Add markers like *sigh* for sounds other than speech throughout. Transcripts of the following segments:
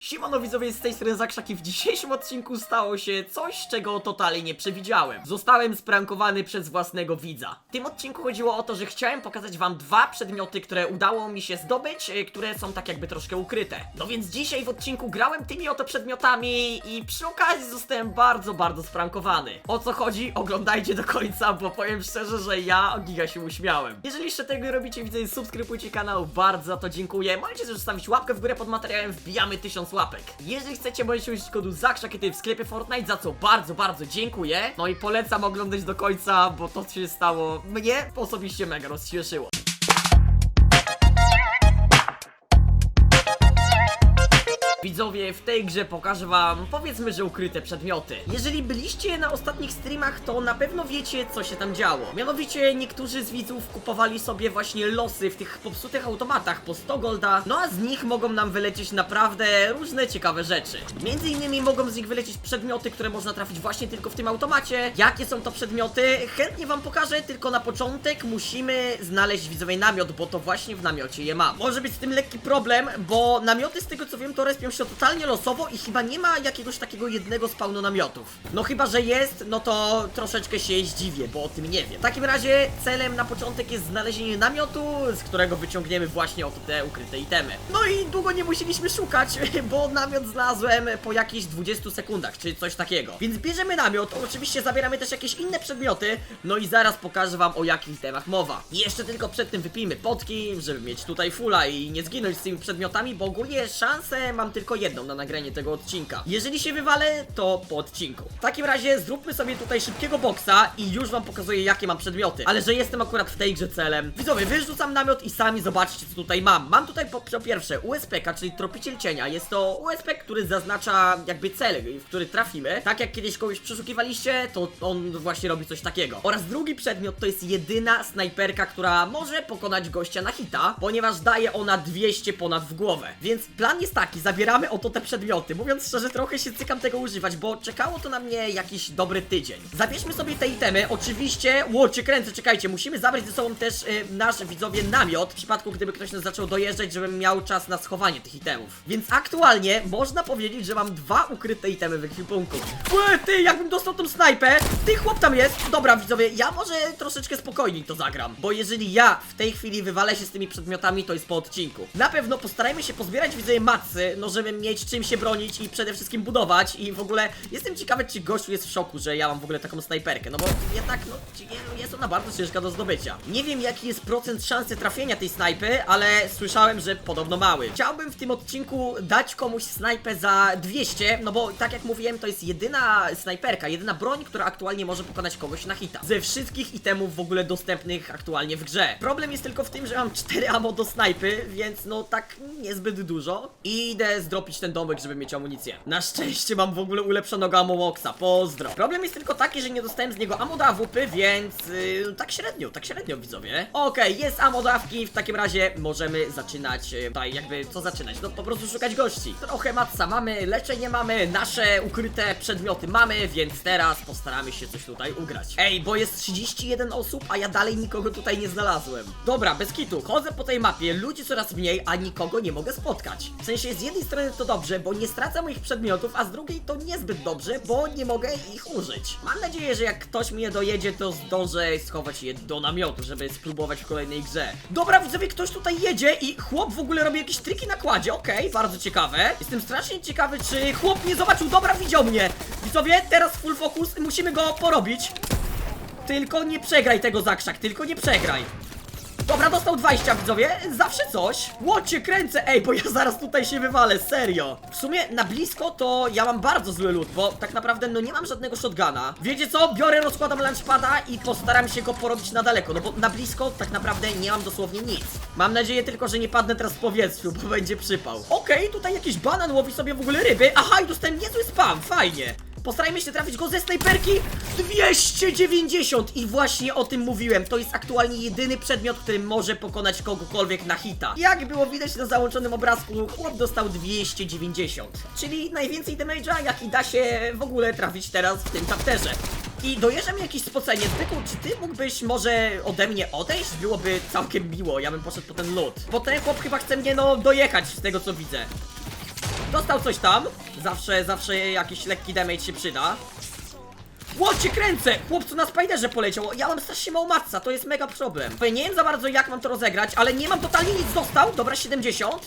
Siemano widzowie, z tej strony Zakrzak i w dzisiejszym odcinku stało się coś, czego totalnie nie przewidziałem. Zostałem sprankowany przez własnego widza. W tym odcinku chodziło o to, że chciałem pokazać wam dwa przedmioty, które udało mi się zdobyć, e, które są tak jakby troszkę ukryte. No więc dzisiaj w odcinku grałem tymi oto przedmiotami i przy okazji zostałem bardzo, bardzo sprankowany. O co chodzi? Oglądajcie do końca, bo powiem szczerze, że ja giga się uśmiałem. Jeżeli jeszcze tego nie robicie, widzę, subskrybujcie kanał, bardzo to dziękuję. Możecie też zostawić łapkę w górę pod materiałem, wbijamy 1000 łapek. Jeżeli chcecie, możecie użyć kodu ZAKRZAKIETY w sklepie Fortnite, za co bardzo, bardzo dziękuję. No i polecam oglądać do końca, bo to co się stało mnie osobiście mega rozśmieszyło. Widzowie, w tej grze pokażę wam, powiedzmy, że ukryte przedmioty. Jeżeli byliście na ostatnich streamach, to na pewno wiecie, co się tam działo. Mianowicie, niektórzy z widzów kupowali sobie właśnie losy w tych popsutych automatach po 100 golda, no a z nich mogą nam wylecieć naprawdę różne ciekawe rzeczy. Między innymi mogą z nich wylecieć przedmioty, które można trafić właśnie tylko w tym automacie. Jakie są to przedmioty? Chętnie wam pokażę, tylko na początek musimy znaleźć widzowie namiot, bo to właśnie w namiocie je mam. Może być z tym lekki problem, bo namioty z tego co wiem to respią się totalnie losowo i chyba nie ma jakiegoś takiego jednego spawnu namiotów. No chyba, że jest, no to troszeczkę się zdziwię, bo o tym nie wiem. W takim razie celem na początek jest znalezienie namiotu, z którego wyciągniemy właśnie oto te ukryte itemy. No i długo nie musieliśmy szukać, *laughs* bo namiot znalazłem po jakichś 20 sekundach, czy coś takiego. Więc bierzemy namiot, oczywiście zabieramy też jakieś inne przedmioty, no i zaraz pokażę wam o jakich temach mowa. I jeszcze tylko przed tym wypijmy potki, żeby mieć tutaj fulla i nie zginąć z tymi przedmiotami, bo ogólnie szansę mam tylko jedną na nagranie tego odcinka. Jeżeli się wywalę, to po odcinku. W takim razie zróbmy sobie tutaj szybkiego boksa i już wam pokazuję jakie mam przedmioty. Ale że jestem akurat w tej grze celem. Widzowie, wyrzucam namiot i sami zobaczcie co tutaj mam. Mam tutaj po, po pierwsze USPK, czyli tropiciel cienia. Jest to USP, który zaznacza jakby cel, w który trafimy. Tak jak kiedyś kogoś przeszukiwaliście, to on właśnie robi coś takiego. Oraz drugi przedmiot to jest jedyna snajperka, która może pokonać gościa na hita, ponieważ daje ona 200 ponad w głowę. Więc plan jest taki, zabieramy oto te przedmioty. Mówiąc szczerze, trochę się cykam tego używać, bo czekało to na mnie jakiś dobry tydzień. Zabierzmy sobie te itemy. Oczywiście, łocie kręcę, czekajcie, musimy zabrać ze sobą też y, nasz widzowie namiot, w przypadku gdyby ktoś nas zaczął dojeżdżać, żebym miał czas na schowanie tych itemów. Więc aktualnie można powiedzieć, że mam dwa ukryte itemy w ekwipunku. Łe, ty, jakbym dostał tą snajpę, ty chłop tam jest. Dobra, widzowie, ja może troszeczkę spokojniej to zagram, bo jeżeli ja w tej chwili wywalę się z tymi przedmiotami, to jest po odcinku. Na pewno postarajmy się pozbierać widzowie macy, no żeby mieć czym się bronić i przede wszystkim budować i w ogóle jestem ciekawy, czy gościu jest w szoku, że ja mam w ogóle taką snajperkę, no bo jednak, no, jest ona bardzo ciężka do zdobycia. Nie wiem, jaki jest procent szansy trafienia tej snajpy, ale słyszałem, że podobno mały. Chciałbym w tym odcinku dać komuś snajpę za 200, no bo tak jak mówiłem, to jest jedyna snajperka, jedyna broń, która aktualnie może pokonać kogoś na hita. Ze wszystkich itemów w ogóle dostępnych aktualnie w grze. Problem jest tylko w tym, że mam 4 ammo do snajpy, więc no tak niezbyt dużo. I idę zdropić ten domek, żeby mieć amunicję. Na szczęście mam w ogóle ulepszonego ammo boxa, pozdro. Problem jest tylko taki, że nie dostałem z niego ammo do AWP, więc yy, tak średnio, tak średnio widzowie. Okej, jest ammo do awki, w takim razie możemy zaczynać, yy, tutaj jakby, co zaczynać? No po prostu szukać gości. Trochę matca mamy, leczenie mamy, nasze ukryte przedmioty mamy, więc teraz postaramy się coś tutaj ugrać. Ej, bo jest 31 osób, a ja dalej nikogo tutaj nie znalazłem. Dobra, bez kitu, chodzę po tej mapie, ludzi coraz mniej, a nikogo nie mogę spotkać. W sensie, z jednej strony to dobrze, bo nie stracam moich przedmiotów, a z drugiej to niezbyt dobrze, bo nie mogę ich użyć. Mam nadzieję, że jak ktoś mnie dojedzie, to zdążę schować je do namiotu, żeby spróbować w kolejnej grze. Dobra, widzowie, ktoś tutaj jedzie i chłop w ogóle robi jakieś triki na kładzie, okej, bardzo ciekawe. Jestem strasznie ciekawy, czy chłop mnie zobaczył, dobra, widział mnie. Widzowie, teraz full focus, musimy go porobić. Tylko nie przegraj tego zakrzak, tylko nie przegraj. Dobra, dostał 20 widzowie, zawsze coś. Łocie, kręcę, ej, bo ja *laughs* zaraz tutaj się wywalę, serio. W sumie na blisko to ja mam bardzo zły lód, bo tak naprawdę no nie mam żadnego shotguna. Wiecie co, biorę, rozkładam launchpada i postaram się go porobić na daleko No bo na blisko tak naprawdę nie mam dosłownie nic. Mam nadzieję tylko, że nie padnę teraz w powietrzu, bo będzie przypał. Okej, tutaj jakiś banan łowi sobie w ogóle ryby. Aha, i dostałem niezły spam, fajnie Postarajmy się trafić go ze snajperki 290 I właśnie o tym mówiłem To jest aktualnie jedyny przedmiot, który może pokonać kogokolwiek na hita Jak było widać na załączonym obrazku Chłop dostał 290 Czyli najwięcej damage'a jaki da się w ogóle trafić teraz w tym chapterze i dojeżdża mi jakiś spocenie. Zbyku, czy ty mógłbyś może ode mnie odejść? Byłoby całkiem miło, ja bym poszedł po ten lód. Bo ten chłop chyba chce mnie no dojechać z tego co widzę. Dostał coś tam. Zawsze, zawsze jakiś lekki damage się przyda. Łocie kręcę! Chłopcu na Spiderze poleciał. Ja mam strasznie mało matca, to jest mega problem. Nie wiem za bardzo jak mam to rozegrać, ale nie mam totalnie nic dostał. Dobra, 70.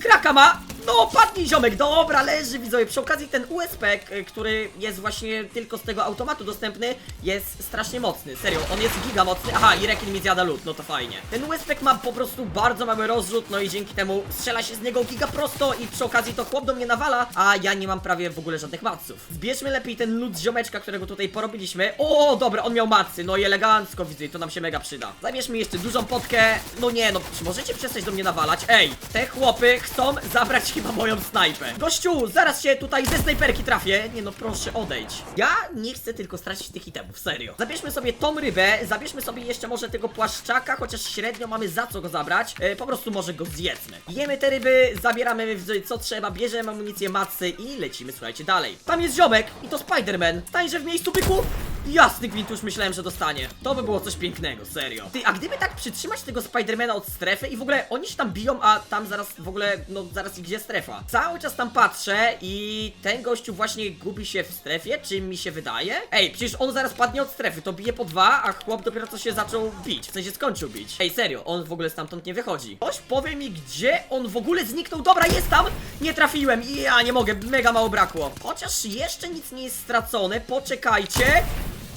Kraka ma! No, padnij ziomek, dobra, leży widzowie. Przy okazji ten USP, k- który jest właśnie tylko z tego automatu dostępny, jest strasznie mocny. Serio, on jest giga mocny. Aha, i rekin mi zjada lód, no to fajnie. Ten USP ma po prostu bardzo mały rozrzut, no i dzięki temu strzela się z niego giga prosto i przy okazji to chłop do mnie nawala, a ja nie mam prawie w ogóle żadnych maców. Zbierzmy lepiej ten lód z ziomeczka, którego tutaj porobiliśmy. O, dobra, on miał macy, no i elegancko widzę, to nam się mega przyda. Zabierzmy jeszcze dużą potkę. No nie, no, czy możecie przestać do mnie nawalać? Ej, te chłopy chcą zabrać chyba moją snajpę. Gościu, zaraz się tutaj ze snajperki trafię. Nie no, proszę, odejdź. Ja nie chcę tylko stracić tych itemów, serio. Zabierzmy sobie tą rybę, zabierzmy sobie jeszcze może tego płaszczaka, chociaż średnio mamy za co go zabrać. E, po prostu może go zjedzmy. Jemy te ryby, zabieramy co trzeba, bierzemy amunicję macy i lecimy, słuchajcie, dalej. Tam jest ziomek i to Spider-Man. Stańże w miejscu byku. Jasny gwint, już myślałem, że dostanie. To by było coś pięknego, serio. Ty, a gdyby tak przytrzymać tego Spidermana od strefy i w ogóle oni się tam biją, a tam zaraz w ogóle, no zaraz gdzie strefa. Cały czas tam patrzę i ten gościu właśnie gubi się w strefie, czy mi się wydaje? Ej, przecież on zaraz padnie od strefy, to bije po dwa, a chłop dopiero co się zaczął bić, w sensie skończył bić. Ej, serio, on w ogóle stamtąd nie wychodzi. Ktoś powie mi, gdzie on w ogóle zniknął. Dobra, jest tam! Nie trafiłem i ja nie mogę, mega mało brakło. Chociaż jeszcze nic nie jest stracone, poczekajcie.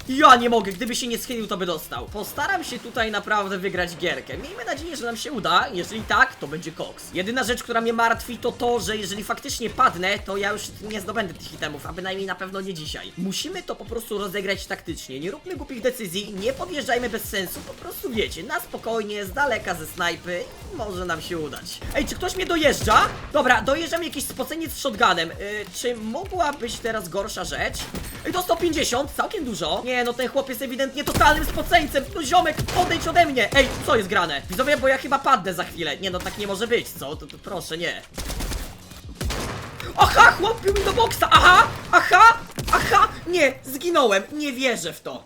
Ja nie mogę, gdyby się nie schylił, to by dostał. Postaram się tutaj naprawdę wygrać gierkę. Miejmy nadzieję, że nam się uda. Jeżeli tak, to będzie koks. Jedyna rzecz, która mnie martwi, to to, że jeżeli faktycznie padnę, to ja już nie zdobędę tych itemów, a bynajmniej na pewno nie dzisiaj. Musimy to po prostu rozegrać taktycznie. Nie róbmy głupich decyzji, nie podjeżdżajmy bez sensu. Po prostu wiecie, na spokojnie, z daleka ze snajpy może nam się udać. Ej, czy ktoś mnie dojeżdża? Dobra, dojeżdżam jakiś spoceniec z shotgunem. Yy, czy mogła być teraz gorsza rzecz? Ej, do 150, całkiem dużo. Nie, no ten chłop jest ewidentnie totalnym spoceńcem. No ziomek, odejdź ode mnie. Ej, co jest grane? Widzowie, bo ja chyba padnę za chwilę. Nie, no tak nie może być, co? To, to proszę, nie. Aha, chłop bił mi do boksa, aha, aha, aha, nie, zginąłem, nie wierzę w to.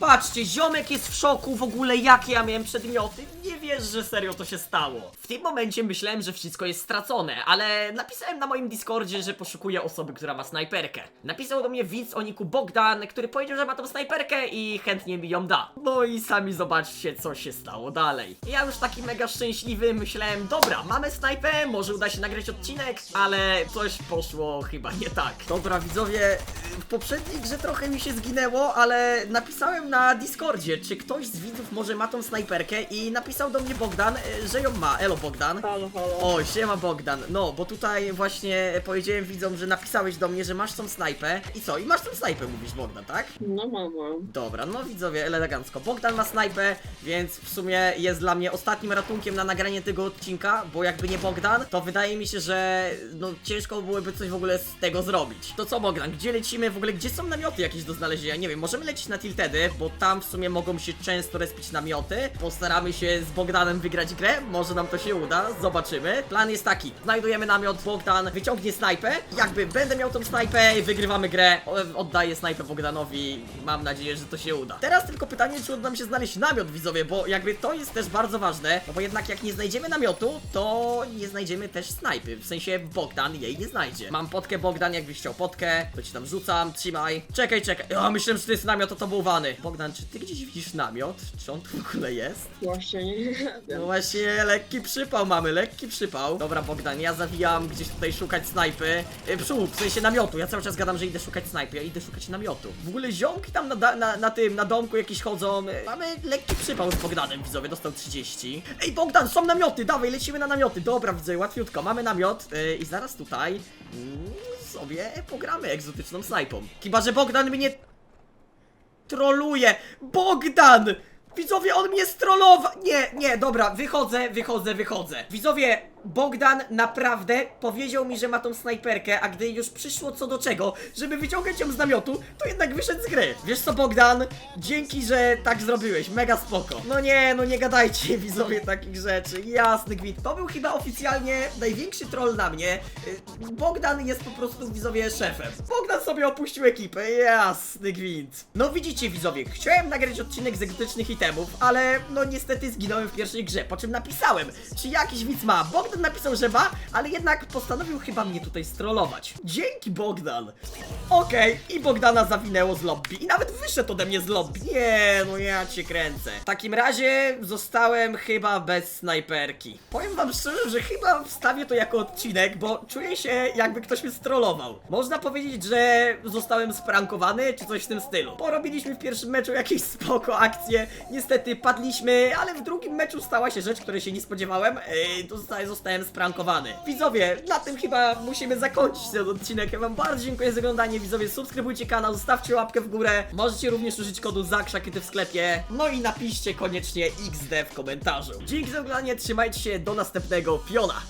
Patrzcie, ziomek jest w szoku w ogóle, jakie ja miałem przedmioty. Nie wierzę, że serio to się stało. W tym momencie myślałem, że wszystko jest stracone, ale napisałem na moim Discordzie, że poszukuję osoby, która ma snajperkę. Napisał do mnie widz o niku Bogdan, który powiedział, że ma tą snajperkę i chętnie mi ją da. No i sami zobaczcie, co się stało dalej. Ja już taki mega szczęśliwy myślałem, dobra, mamy snajpę, może uda się nagrać odcinek, ale coś poszło chyba nie tak. Dobra, widzowie, w poprzedniej grze trochę mi się zginęło, ale napisałem na Discordzie, czy ktoś z widzów może ma tą snajperkę i napisał do mnie Bogdan, e, że ją ma. Elo Bogdan. Halo, halo. O, siema Bogdan. No, bo tutaj właśnie powiedziałem widzom, że napisałeś do mnie, że masz tą snajpę. I co? I masz tą snajpę, mówisz Bogdan, tak? No mama. Dobra, no widzowie, elegancko. Bogdan ma snajpę, więc w sumie jest dla mnie ostatnim ratunkiem na nagranie tego odcinka, bo jakby nie Bogdan, to wydaje mi się, że no ciężko byłoby coś w ogóle z tego zrobić. To co Bogdan, gdzie lecimy w ogóle, gdzie są namioty jakieś do znalezienia? Nie wiem, możemy lecieć na Tiltedy, bo tam w sumie mogą się często respić namioty. Postaramy się z Bogdanem wygrać grę, może nam to się uda, zobaczymy. Plan jest taki, znajdujemy namiot, Bogdan wyciągnie snajpę, jakby będę miał tą snajpę, wygrywamy grę, o- oddaję snajpę Bogdanowi, mam nadzieję, że to się uda. Teraz tylko pytanie, czy uda nam się znaleźć namiot, widzowie, bo jakby to jest też bardzo ważne, no bo jednak jak nie znajdziemy namiotu, to nie znajdziemy też snajpy, w sensie Bogdan jej nie znajdzie. Mam potkę Bogdan, jakbyś chciał potkę, to ci tam rzucam, trzymaj. Czekaj, czekaj, ja myślałem, że to jest namiot otobułowany. Bogdan, czy ty gdzieś widzisz namiot? Czy on tu w ogóle jest? Właśnie nie No wiem. właśnie, lekki przypał mamy, lekki przypał. Dobra, Bogdan, ja zawijam gdzieś tutaj szukać snajpy. Yy, psu, w sensie namiotu. Ja cały czas gadam, że idę szukać snajpy, ja idę szukać namiotu. W ogóle ziomki tam na, na, na tym, na domku jakieś chodzą. Yy, Mamy lekki przypał z Bogdanem, widzowie, dostał 30. Ej, Bogdan, są namioty, dawaj, lecimy na namioty. Dobra, widzę, łatwiutko, mamy namiot yy, i zaraz tutaj mm, sobie pogramy egzotyczną snajpą. Chyba, że Bogdan mnie troluje. Bogdan! Widzowie, on mnie strollował! Nie, nie, dobra, wychodzę, wychodzę, wychodzę. Widzowie, Bogdan naprawdę powiedział mi, że ma tą snajperkę, a gdy już przyszło co do czego, żeby wyciągać ją z namiotu, to jednak wyszedł z gry. Wiesz co, Bogdan? Dzięki, że tak zrobiłeś, mega spoko. No nie, no nie gadajcie, *laughs* widzowie, takich rzeczy. Jasny gwint. To był chyba oficjalnie największy troll na mnie. Y, Bogdan jest po prostu, widzowie, szefem. Bogdan sobie opuścił ekipę, jasny gwint. No widzicie, widzowie, chciałem nagrać odcinek z egzotycznych itemów, ale no niestety zginąłem w pierwszej grze, po czym napisałem, czy jakiś widz ma. Bogdan Potem napisał, że ma, ale jednak postanowił chyba mnie tutaj strollować. Dzięki Bogdan. Okej, i Bogdana zawinęło z lobby. I nawet wyszedł ode mnie z lobby. Nie, no ja cię kręcę. W takim razie zostałem chyba bez snajperki. Powiem wam szczerze, że chyba wstawię to jako odcinek, bo czuję się jakby ktoś mnie strollował. Można powiedzieć, że zostałem sprankowany, czy coś w tym stylu. Porobiliśmy w pierwszym meczu jakieś spoko akcje. Niestety padliśmy, ale w drugim meczu stała się rzecz, której się nie spodziewałem. Yy, zostałem, zostałem sprankowany. Widzowie, na tym chyba musimy zakończyć ten odcinek. Ja wam bardzo dziękuję za oglądanie. Widzowie, subskrybujcie kanał, zostawcie łapkę w górę. Możecie również użyć kodu ZAKRZAKIETY w sklepie. No i napiszcie koniecznie XD w komentarzu. Dzięki za oglądanie, trzymajcie się, do następnego piona.